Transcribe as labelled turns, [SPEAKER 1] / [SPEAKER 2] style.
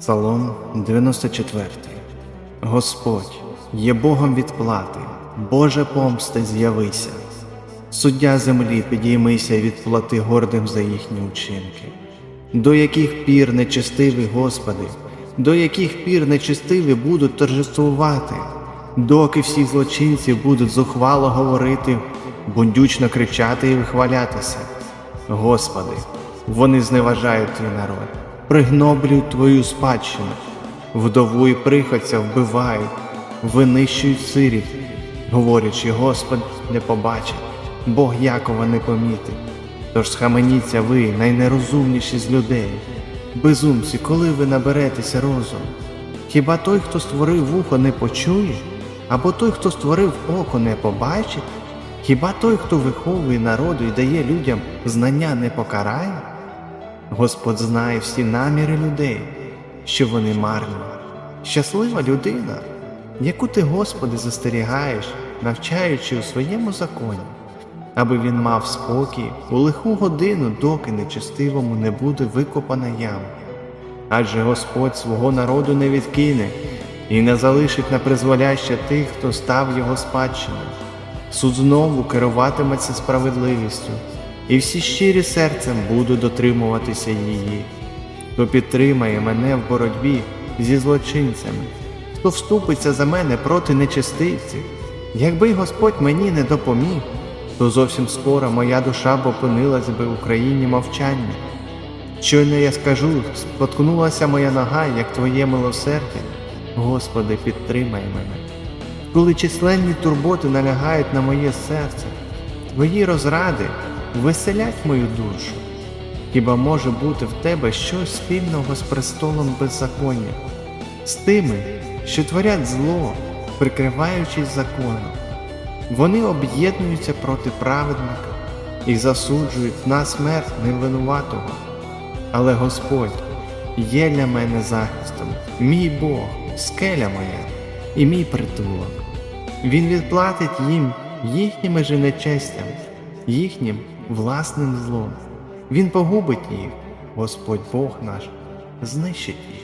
[SPEAKER 1] Псалом 94 Господь є Богом відплати, Боже помсти з'явися. Суддя землі підіймися і відплати гордим за їхні учинки. До яких пір нечестиві, Господи, до яких пір нечестиві будуть торжествувати, доки всі злочинці будуть зухвало говорити, бундючно кричати і вихвалятися. Господи, вони зневажають твій народ, пригноблюють твою спадщину, вдову і приходця вбивають, винищують сиріт, говорячи, Господь не побачить, Бог Якова не помітить. Тож схаменіться ви, найнерозумніші з людей, безумці, коли ви наберетеся розуму. Хіба той, хто створив вухо, не почує, або той, хто створив око, не побачить? Хіба той, хто виховує народу і дає людям знання, не покарає? Господь знає всі наміри людей, що вони марні. Щаслива людина, яку ти, Господи, застерігаєш, навчаючи у своєму законі, аби він мав спокій у лиху годину, доки нечестивому не буде викопана яма. Адже Господь свого народу не відкине і не залишить на призволяще тих, хто став його спадщиною. Суд знову керуватиметься справедливістю, і всі щирі серцем будуть дотримуватися її. Хто підтримає мене в боротьбі зі злочинцями, хто вступиться за мене проти нечестивців, якби Господь мені не допоміг, то зовсім скоро моя душа б опинилась би в Україні мовчання. Щойно я скажу, споткнулася моя нога, як твоє милосердя. Господи, підтримай мене. Коли численні турботи налягають на моє серце, твої розради веселять мою душу. Хіба може бути в тебе щось спільного з престолом беззаконня, з тими, що творять зло, прикриваючись законом? Вони об'єднуються проти праведника і засуджують на смерть невинуватого. Але Господь є для мене захистом, мій Бог, скеля моя і мій притулок. Він відплатить їм їхніми же нечестями, їхнім власним злом. Він погубить їх, Господь Бог наш, знищить їх.